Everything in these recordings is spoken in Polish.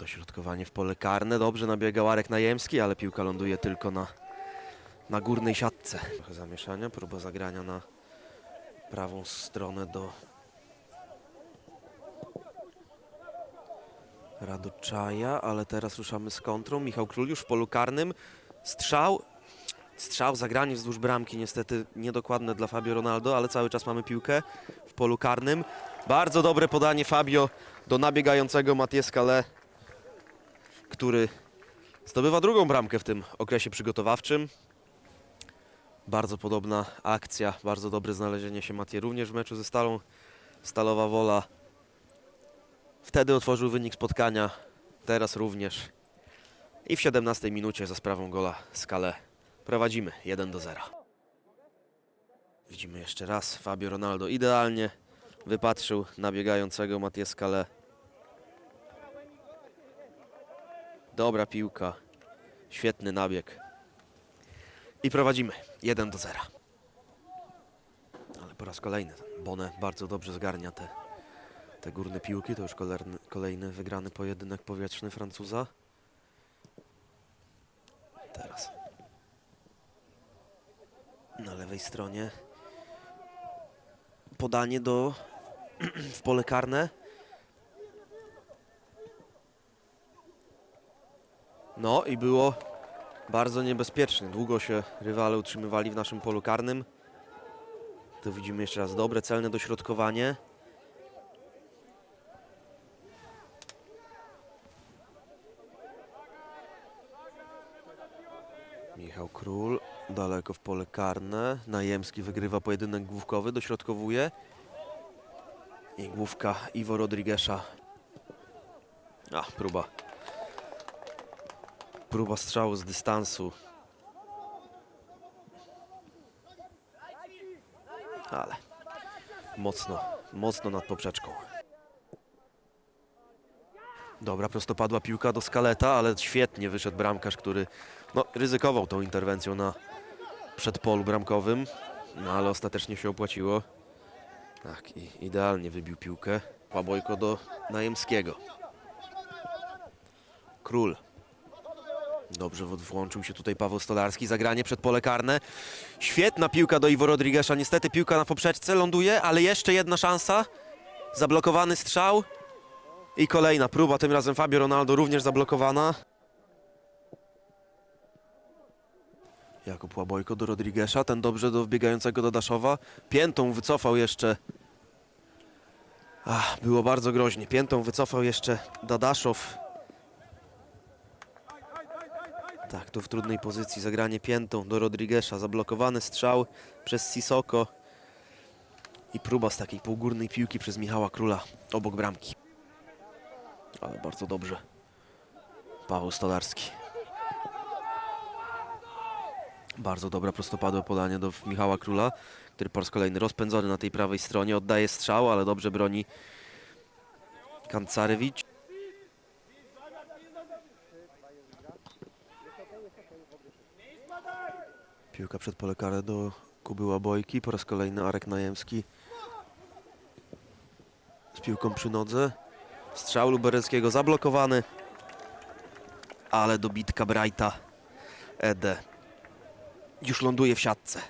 Dośrodkowanie w pole karne. Dobrze nabiegał Arek Najemski, ale piłka ląduje tylko na, na górnej siatce. Trochę zamieszania, próba zagrania na prawą stronę do Radoczaja, ale teraz ruszamy z kontrą. Michał Król już w polu karnym. Strzał. Strzał, zagranie wzdłuż bramki, niestety niedokładne dla Fabio Ronaldo, ale cały czas mamy piłkę w polu karnym. Bardzo dobre podanie Fabio do nabiegającego Matias Kale, który zdobywa drugą bramkę w tym okresie przygotowawczym. Bardzo podobna akcja, bardzo dobre znalezienie się Matie również w meczu ze Stalą. Stalowa Wola wtedy otworzył wynik spotkania, teraz również. I w 17 minucie za sprawą gola Skale prowadzimy 1 do 0. Widzimy jeszcze raz Fabio Ronaldo idealnie wypatrzył nabiegającego Matias Skale. Dobra piłka, świetny nabieg. I prowadzimy 1 do 0. Ale po raz kolejny Bone bardzo dobrze zgarnia te, te górne piłki. To już kolejny, kolejny wygrany pojedynek powietrzny Francuza. Teraz na lewej stronie podanie do w pole karne. No i było bardzo niebezpiecznie. Długo się rywale utrzymywali w naszym polu karnym. Tu widzimy jeszcze raz dobre, celne dośrodkowanie. Michał Król daleko w pole karne. Najemski wygrywa pojedynek główkowy, dośrodkowuje. I główka Iwo Rodriguesza. A, próba. Próba strzału z dystansu. Ale mocno, mocno nad poprzeczką. Dobra, prostopadła piłka do Skaleta, ale świetnie wyszedł bramkarz, który no, ryzykował tą interwencją na przedpolu bramkowym, no ale ostatecznie się opłaciło. Tak, i idealnie wybił piłkę. Pabojko do Najemskiego. Król. Dobrze włączył się tutaj Paweł Stolarski. Zagranie przed pole karne. Świetna piłka do Iwo Rodriguesza. Niestety piłka na poprzeczce ląduje, ale jeszcze jedna szansa. Zablokowany strzał. I kolejna próba, tym razem Fabio Ronaldo również zablokowana. Jakub Łabojko do Rodriguesza, ten dobrze do wbiegającego do Daszowa. Piętą wycofał jeszcze. Ach, było bardzo groźnie. Piętą wycofał jeszcze Dadaszow. Tak, tu w trudnej pozycji zagranie piętą do Rodriguesza. Zablokowany strzał przez Sisoko. I próba z takiej półgórnej piłki przez Michała Króla obok bramki. Ale bardzo dobrze. Paweł Stolarski. Bardzo dobre prostopadłe podanie do Michała Króla, który po raz kolejny rozpędzony na tej prawej stronie. Oddaje strzał, ale dobrze broni Kancarewicz. Piłka przed pole karne do Kuby Łabojki. Po raz kolejny Arek Najemski z piłką przy nodze. Strzał Lubereckiego zablokowany. Ale dobitka Brighta. Ede. Już ląduje w siatce.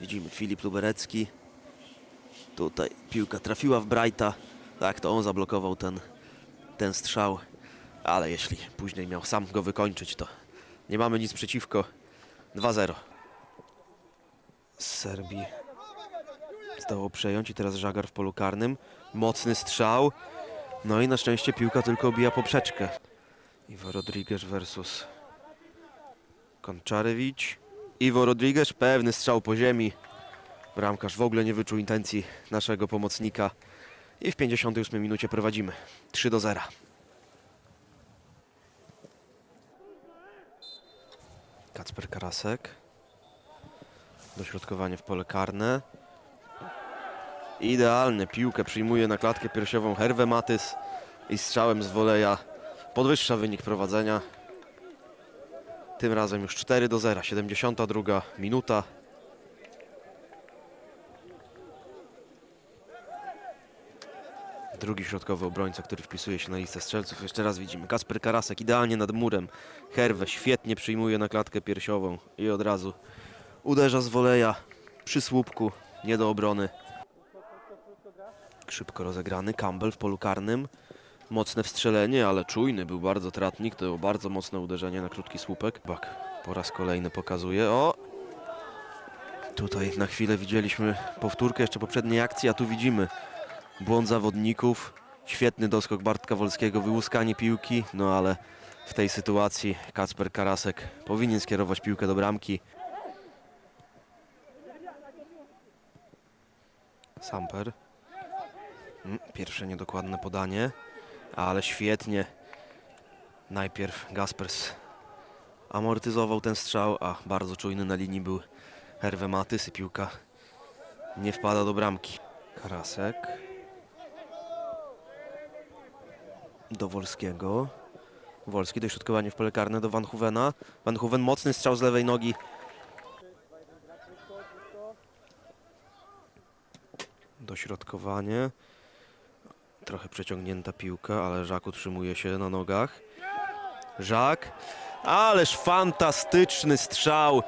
Widzimy Filip Luberecki. Tutaj piłka trafiła w Brighta. Tak, to on zablokował ten, ten strzał. Ale jeśli później miał sam go wykończyć, to nie mamy nic przeciwko. 2-0 z Serbii zdało przejąć i teraz Żagar w polu karnym. Mocny strzał. No i na szczęście piłka tylko obija poprzeczkę. Iwo Rodriguez versus Konczarewicz. Iwo Rodriguez, pewny strzał po ziemi. Bramkarz w ogóle nie wyczuł intencji naszego pomocnika. I w 58 minucie prowadzimy 3 do 0. Kacper Karasek. Dośrodkowanie w pole karne. Idealnie piłkę przyjmuje na klatkę piersiową Herwe Matys i strzałem z woleja podwyższa wynik prowadzenia. Tym razem już 4 do 0, 72 minuta. Drugi środkowy obrońca, który wpisuje się na listę strzelców. Jeszcze raz widzimy. Kasper Karasek idealnie nad murem. Herwę świetnie przyjmuje na klatkę piersiową i od razu uderza z woleja przy słupku. Nie do obrony. Szybko rozegrany. Campbell w polu karnym. Mocne wstrzelenie, ale czujny był bardzo tratnik. To było bardzo mocne uderzenie na krótki słupek. Bak po raz kolejny pokazuje. O! Tutaj na chwilę widzieliśmy powtórkę jeszcze poprzedniej akcji, a tu widzimy błąd zawodników. Świetny doskok Bartka Wolskiego, wyłuskanie piłki, no ale w tej sytuacji Kacper Karasek powinien skierować piłkę do bramki. Samper. Mm, Pierwsze niedokładne podanie, ale świetnie. Najpierw Gaspers amortyzował ten strzał, a bardzo czujny na linii był Herwe Matys i piłka nie wpada do bramki. Karasek. Do Wolskiego. Wolski dośrodkowanie w pole karne do Van Hoevena. Van mocny strzał z lewej nogi. Dośrodkowanie. Trochę przeciągnięta piłka, ale Żak utrzymuje się na nogach. Żak. Ależ fantastyczny strzał.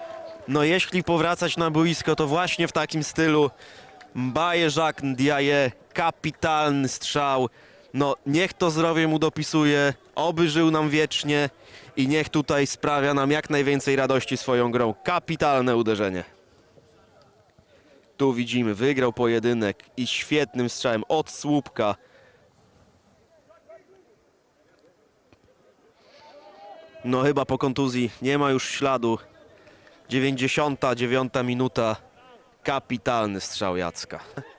No jeśli powracać na boisko, to właśnie w takim stylu. Mbaye Jacques Ndiaye, kapitalny strzał. No niech to zdrowie mu dopisuje, oby żył nam wiecznie i niech tutaj sprawia nam jak najwięcej radości swoją grą. Kapitalne uderzenie. Tu widzimy, wygrał pojedynek i świetnym strzałem od słupka. No chyba po kontuzji nie ma już śladu. 99 minuta. Kapitalny strzał Jacka.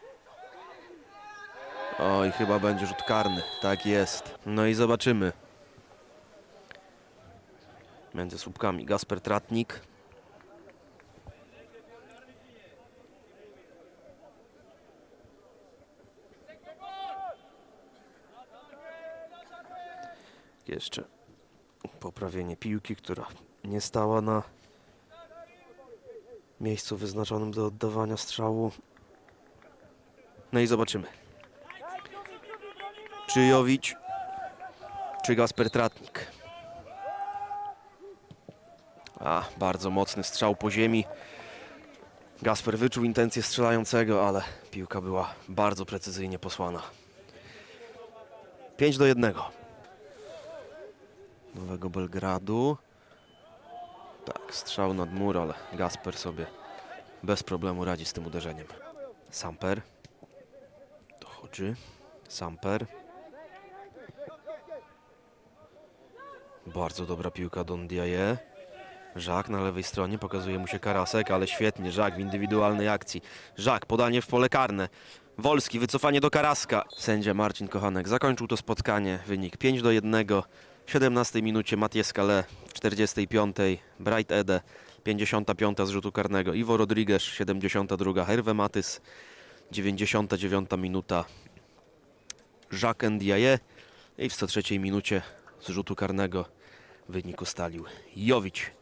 Oj, chyba będzie rzut karny. Tak jest. No i zobaczymy. Między słupkami Gasper Tratnik. Jeszcze poprawienie piłki, która nie stała na miejscu wyznaczonym do oddawania strzału. No i zobaczymy. Czy Jowicz, czy Gasper Tratnik. A, bardzo mocny strzał po ziemi. Gasper wyczuł intencję strzelającego, ale piłka była bardzo precyzyjnie posłana. 5 do 1. Nowego Belgradu. Tak, strzał nad mur, ale Gasper sobie bez problemu radzi z tym uderzeniem. Samper. Dochodzi. Samper. Bardzo dobra piłka Don Diaye. Żak na lewej stronie, pokazuje mu się Karasek, ale świetnie, Żak w indywidualnej akcji. Żak, podanie w pole karne. Wolski, wycofanie do Karaska. Sędzia Marcin Kochanek zakończył to spotkanie. Wynik 5 do 1. W 17 minucie Matias Kale, w 45. Bright Ede, 55 z rzutu karnego. Iwo Rodriguez, 72. Herve Matys, 99 minuta. Jacques Ndiaye i w 103 minucie z rzutu karnego wynik ustalił Jowicz.